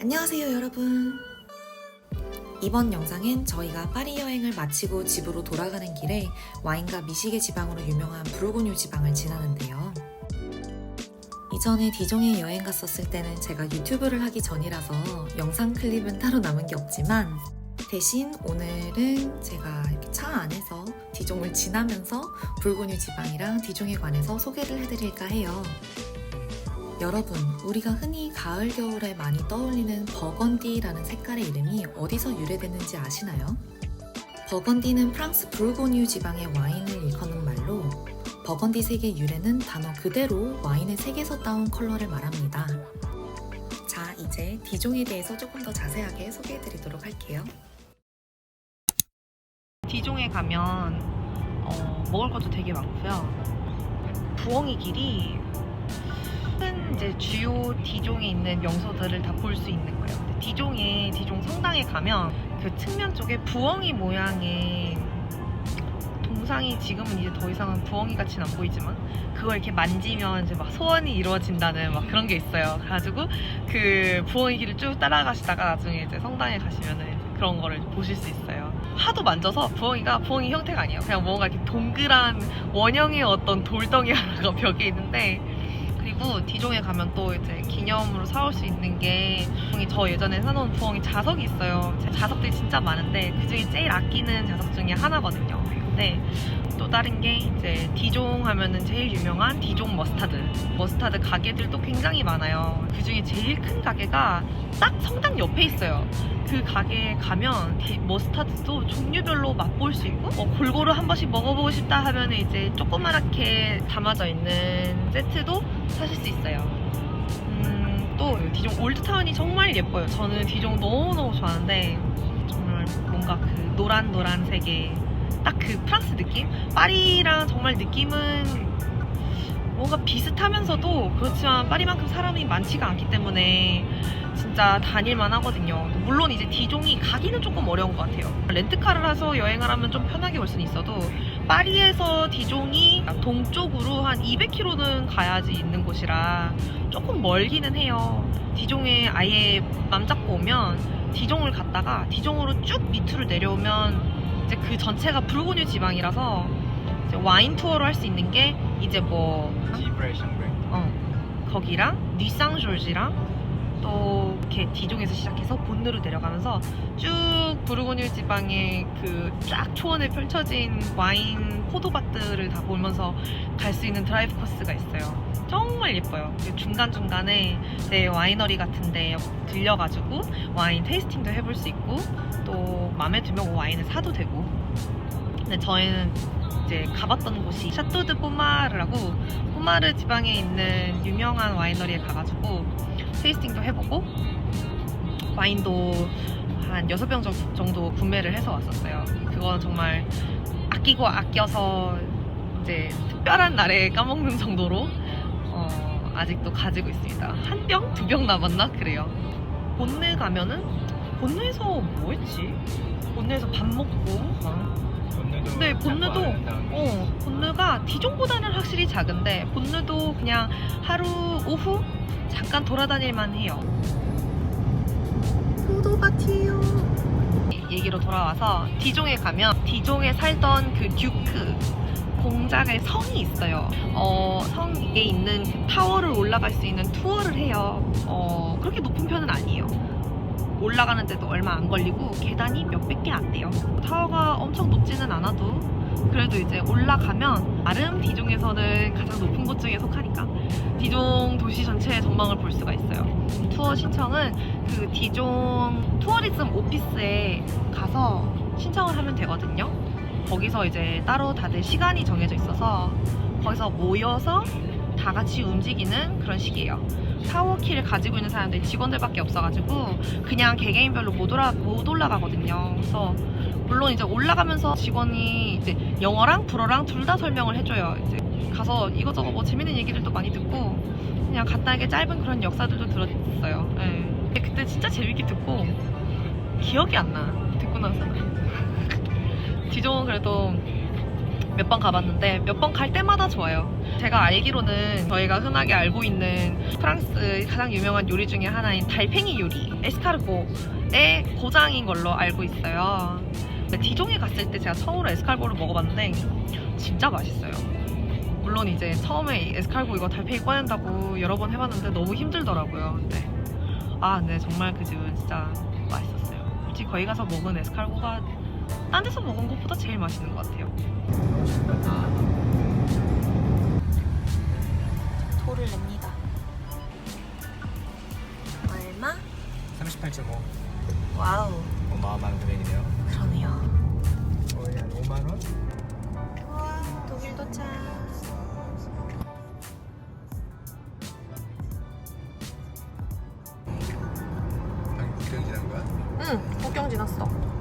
안녕하세요 여러분 이번 영상은 저희가 파리 여행을 마치고 집으로 돌아가는 길에 와인과 미식의 지방으로 유명한 부르고뉴 지방을 지나는데요 이전에 디종에 여행 갔었을 때는 제가 유튜브를 하기 전이라서 영상 클립은 따로 남은 게 없지만 대신 오늘은 제가 차 안에서 디종을 지나면서 불고뉴 지방이랑 디종에 관해서 소개를 해드릴까 해요. 여러분, 우리가 흔히 가을, 겨울에 많이 떠올리는 버건디라는 색깔의 이름이 어디서 유래됐는지 아시나요? 버건디는 프랑스 부르고뉴 지방의 와인을 일컫는 말로 버건디 색의 유래는 단어 그대로 와인의 색에서 따온 컬러를 말합니다. 자, 이제 디종에 대해서 조금 더 자세하게 소개해 드리도록 할게요. 디종에 가면 어, 먹을 것도 되게 많고요. 부엉이 길이 큰 이제 주요 디종에 있는 명소들을 다 볼 수 있는 거예요. 디종에 디종 성당에 가면 그 측면 쪽에 부엉이 모양의 동상이 지금은 이제 더 이상은 부엉이 같이는 안 보이지만 그걸 이렇게 만지면 이제 막 소원이 이루어진다는 막 그런 게 있어요. 그래가지고 그 부엉이 길을 쭉 따라가시다가 나중에 이제 성당에 가시면은 그런 거를 보실 수 있어요. 하도 만져서 부엉이가 부엉이 형태가 아니에요. 그냥 뭔가 이렇게 동그란 원형의 어떤 돌덩이 하나가 벽에 있는데 그리고 디종에 가면 또 이제 기념으로 사올 수 있는 게 저 예전에 사놓은 부엉이 자석이 있어요. 제 자석들이 진짜 많은데 그 중에 제일 아끼는 자석 중에 하나거든요. 근데 또 다른 게 이제 디종 하면은 제일 유명한 디종 머스타드. 머스타드 가게들도 굉장히 많아요. 그 중에 제일 큰 가게가 딱 성당 옆에 있어요. 그 가게에 가면 디- 머스타드도 종류별로 맛볼 수 있고 어, 골고루 한 번씩 먹어보고 싶다 하면 이제 조그맣게 담아져 있는 세트도 사실 수 있어요. 음, 또 디종 올드타운이 정말 예뻐요. 저는 디종 너무너무 좋아하는데 정말 뭔가 그 노란노란색의 딱 그 프랑스 느낌? 파리랑 정말 느낌은 뭔가 비슷하면서도 그렇지만 파리만큼 사람이 많지가 않기 때문에 진짜 다닐만 하거든요. 물론 이제 디종이 가기는 조금 어려운 것 같아요. 렌트카를 해서 여행을 하면 좀 편하게 올 수는 있어도 파리에서 디종이 동쪽으로 한 200km는 가야지 있는 곳이라 조금 멀기는 해요. 디종에 아예 맘 잡고 오면 디종을 갔다가 디종으로 쭉 밑으로 내려오면 이제 그 전체가 부르고뉴 지방이라서 이제 와인 투어를 할수 있는 게 이제 뭐 지브레 어, 거기랑 니상졸지랑 또 이렇게 디종에서 시작해서 본느로 내려가면서 쭉 부르고뉴 지방의 그 쫙 초원에 펼쳐진 와인 포도밭들을 다 보면서 갈 수 있는 드라이브 코스가 있어요. 정말 예뻐요. 그리고 중간중간에 내 와이너리 같은데 들려가지고 와인 테이스팅도 해볼 수 있고 또 마음에 들면 와인을 사도 되고 근데 저희는 이제 가봤던 곳이 샤토드 포마르라고 포마르 지방에 있는 유명한 와이너리에 가가지고 테이스팅도 해보고 와인도 한 6병 정도 구매를 해서 왔었어요. 그건 정말 아끼고 아껴서 이제 특별한 날에 까먹는 정도로 어, 아직도 가지고 있습니다. 한 병? 두 병 남았나? 그래요. 본느 가면은 본느에서 뭐 했지? 본느에서 밥 먹고 네, 잡아낸 다음에 어, 본느가 디종보다는 확실히 작은데 본느도 그냥 하루 오후 잠깐 돌아다닐만 해요. 포도밭이요. 얘기로 돌아와서 디종에 가면 디종에 살던 그 듀크 공작의 성이 있어요. 어, 성에 있는 그 타워를 올라갈 수 있는 투어를 해요. 어, 그렇게 높은 편은 아니에요. 올라가는데도 얼마 안 걸리고 계단이 몇백 개 안 돼요. 타워가 엄청 높지는 않아도 그래도 이제 올라가면 나름 디종에서는 가장 높은 곳 중에 속하니까 디종 도시 전체의 전망을 볼 수가 있어요. 투어 신청은 그 디종 투어리즘 오피스에 가서 신청을 하면 되거든요. 거기서 이제 따로 다들 시간이 정해져 있어서 거기서 모여서 다 같이 움직이는 그런 식이에요. 타워키를 가지고 있는 사람들이 직원들밖에 없어가지고 그냥 개개인별로 못, 올라, 못 올라가거든요. 그래서 물론 이제 올라가면서 직원이 이제 영어랑 불어랑 둘 다 설명을 해줘요. 이제 가서 이것저것 뭐 재밌는 얘기들도 많이 듣고 그냥 간단하게 짧은 그런 역사들도 들었어요. 예. 근데 그때 진짜 재밌게 듣고 기억이 안 나. 듣고 나서. 디종은 그래도 몇 번 가봤는데 몇 번 갈 때마다 좋아요. 제가 알기로는 저희가 흔하게 알고 있는 프랑스 가장 유명한 요리 중에 하나인 달팽이 요리 에스카르고의 고장인 걸로 알고 있어요. 디종에 갔을 때 제가 처음으로 에스카르고를 먹어봤는데 진짜 맛있어요. 물론 이제 처음에 에스카르고 이거 달팽이 꺼낸다고 여러 번 해봤는데 너무 힘들더라고요. 근데 아, 네 정말 그 집은 진짜 맛있었어요. 솔직히 거기 가서 먹은 에스카르고가 딴 데서 먹은 것보다 제일 맛있는 것 같아요. 토를 냅니다. 얼마? 38.5 와우, 어마어마한 금액이네요 그러네요. 거의 한 5만원? 우와, 독일 도착. 방금 국경 지난 거야? 응, 국경 지났어.